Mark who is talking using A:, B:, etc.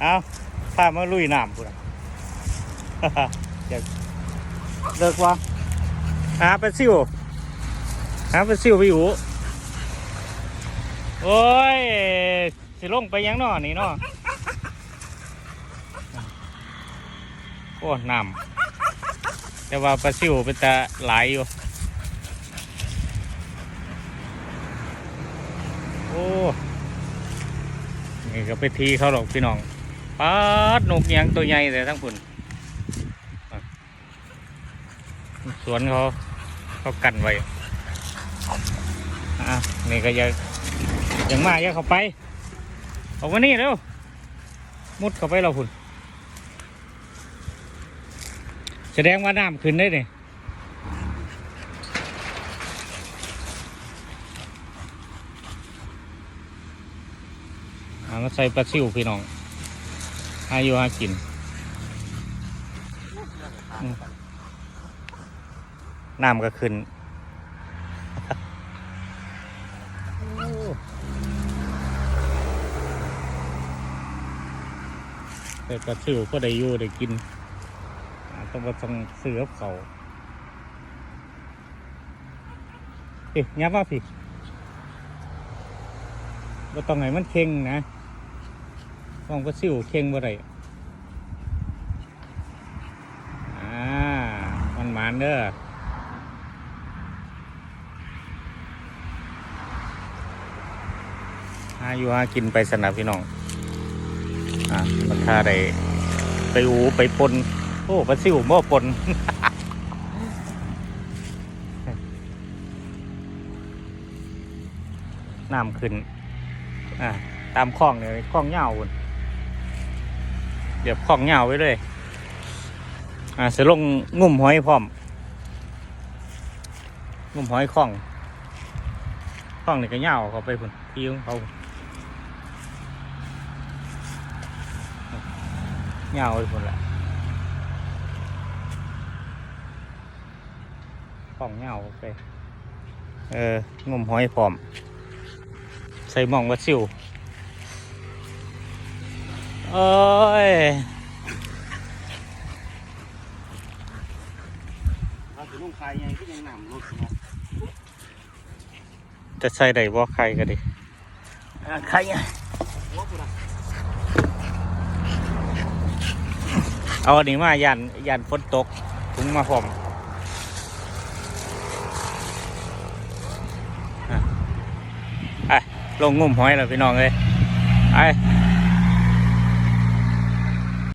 A: เอาพามาลุยน้ำพุ่นะอยากเลิกวะหาปลาซิวหาปลาซิวไปอยู่โอ้ย สิลงไปยังนอนี่นอโอ้น้ำแต่ว่าปลาซิวเป็นตาหลายอยู่ โอ้ นี่ก็ไปทีเขาหรอกพี่น้องปาดนกเอียงตัวใหญ่แต่ทั้งปุ่นสวนเขาเขากันไว้อะนี่ก็ยังยังมาอย่าเข้าไปออกมานี่เร็วมุดเข้าไปเราพุ่นแสดงว่าน้ำขึ้นได้เนี่ยามาใส่ปลาซิวพี่น้องหาอยู่หากินน้ำก็ขึ้นแต่ปลาซิวก็ได้อยู่ได้กินต้องมาต้องซื้อกับเขาเอ๊ะยับว่าพี่ก็ต้องให้มันเค็งนะ ต้องปลาซิวเค็งบ่ได้อ่ามันหมานเด้อหาอยู่หากินไปสนับพี่น้อง อะมันค่าได้ไปอูไปปนโอ้ปลาซิวบ่ปนน้ำขึ้น อะตามคลองเนี่ยคลองเหงาพุ่น เดี๋ยวคลองเหงาไว้เลย อะเสลงงุ่มหอยพร้อม งุ่มหอยคลองคลองนี่ก็เหงาเขาไปพุ่นที่ของเขาเหงาเลยพุ่นแหละของเหงาไป เอองุ่มหอยพร้อม ใส่หมองวัดซิว เอ้ย
B: ถ้าสิลงคายยังก็ยังนำรถเนาะ
A: จะใส่ได้บ่ใครก็ดิใคร
B: โอ้กูนะ
A: เอาอันนี้มายันยันฝนตกถุงมาพร้อมอะไอ้ลงงุ่มหอยแล้วพี่น้องเลยไอ้